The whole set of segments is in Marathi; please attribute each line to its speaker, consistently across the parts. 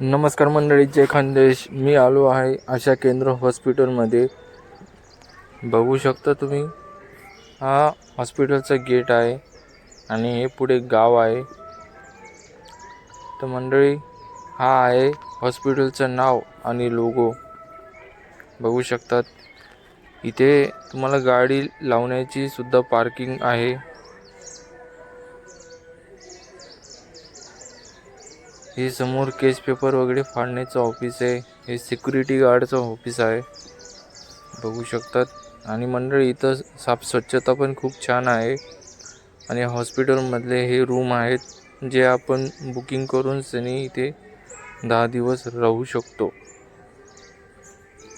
Speaker 1: नमस्कार मंडळी जय खानदेश. मी आलो आहे आशा केंद्र हॉस्पिटलमध्ये. बघू शकता तुम्ही हा हॉस्पिटलचा गेट आहे आणि हे पुढे गाव आहे. तर मंडळी हा आहे हॉस्पिटलचं नाव आणि लोगो. बघू शकतात. इथे तुम्हाला गाडी लावण्याची सुद्धा पार्किंग आहे. हे समोर केस पेपर वगैरे फाडण्याचं ऑफिस आहे. हे सिक्युरिटी गार्डचं ऑफिस आहे. बघू शकतात. आणि मंडळी इथं साफ स्वच्छता पण खूप छान आहे. आणि हॉस्पिटलमधले हे रूम आहेत जे आपण बुकिंग करून सनी इथे दहा दिवस राहू शकतो.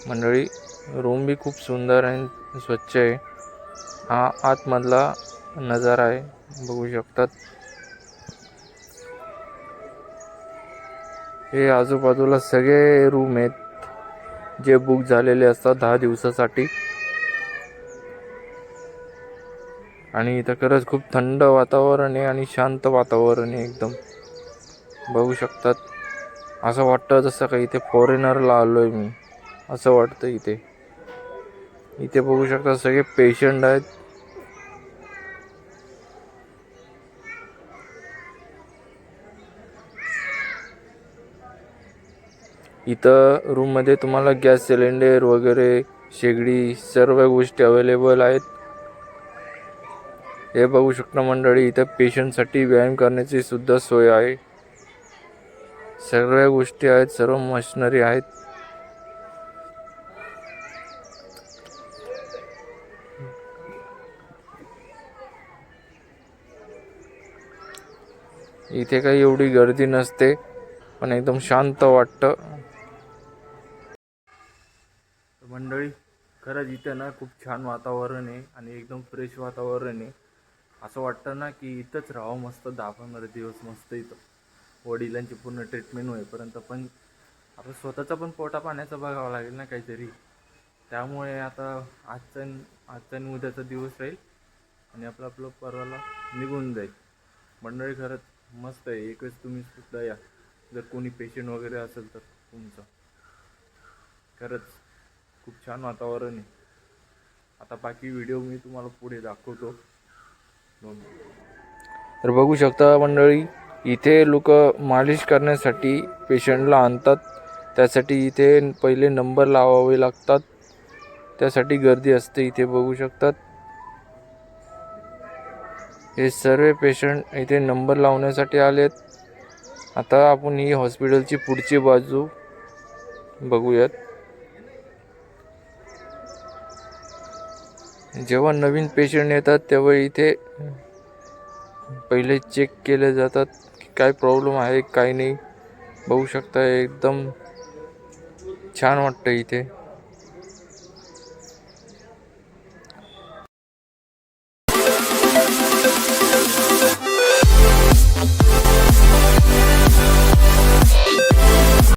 Speaker 1: मंडळी रूम बी खूप सुंदर आणि स्वच्छ आहे. हा आतमधला नजारा आहे. बघू शकतात. हे आजूबाजूला सगळे रूम आहेत. जे बुक झालेले असतात दहा दिवसासाठी. आणि इथं खरंच खूप थंड वातावरण आहे आणि शांत वातावरण आहे एकदम. बघू शकतात. असं वाटतं जसं का इथे फॉरेनरला आलो आहे मी. असं वाटतं इथे. इथे बघू शकता सगळे पेशंट आहेत. इथं रूममध्ये तुम्हाला गॅस सिलेंडर वगैरे शेगडी सर्व गोष्टी अवेलेबल आहेत. हे बघू शकता मंडळी इथं पेशंटसाठी व्यायाम करण्याची सुद्धा सोय आहे. सर्व गोष्टी आहेत सर्व मशिनरी आहेत. इथे काही एवढी गर्दी नसते पण एकदम शांत वाटतं. मंडळी खरंच इथं ना खूप छान वातावरण आहे आणि एकदम फ्रेश वातावरण आहे. असं वाटतं ना की इथंच राहावं मस्त दहा पंधरा दिवस मस्त इथं. वडिलांची पूर्ण ट्रीटमेंट होईपर्यंत. पण आपलं स्वतःचा पण पोटा पाण्याचा बघावं लागेल ना काहीतरी. त्यामुळे आता आजचा आजचा आणि उद्याचा दिवस राहील आणि आपलं आपलं परवाला निघून जाईल. मंडळी खरंच मस्त आहे. एक वेळेस तुम्ही सुद्धा या. जर कोणी पेशंट वगैरे असेल तर तुमचं. खरंच खूप छान वातावरण आहे. आता बाकी व्हिडिओ मी तुम्हाला पुढे दाखवतो. दोन तर बघू शकता मंडळी इथे लोक मालिश करण्यासाठी पेशंटला आणतात. त्यासाठी इथे पहिले नंबर लावावे लागतात. त्यासाठी गर्दी असते इथे बघू शकतात. हे सर्व पेशंट इथे नंबर लावण्यासाठी आलेत. आता आपण ही हॉस्पिटलची पुढची बाजू बघूयात. जेव्हा नवीन पेशंट येतात तेव्हा इथे पहिले चेक केले जातात की काय प्रॉब्लेम आहे काय नाही. बघू शकता एकदम छान वाटतं इथे.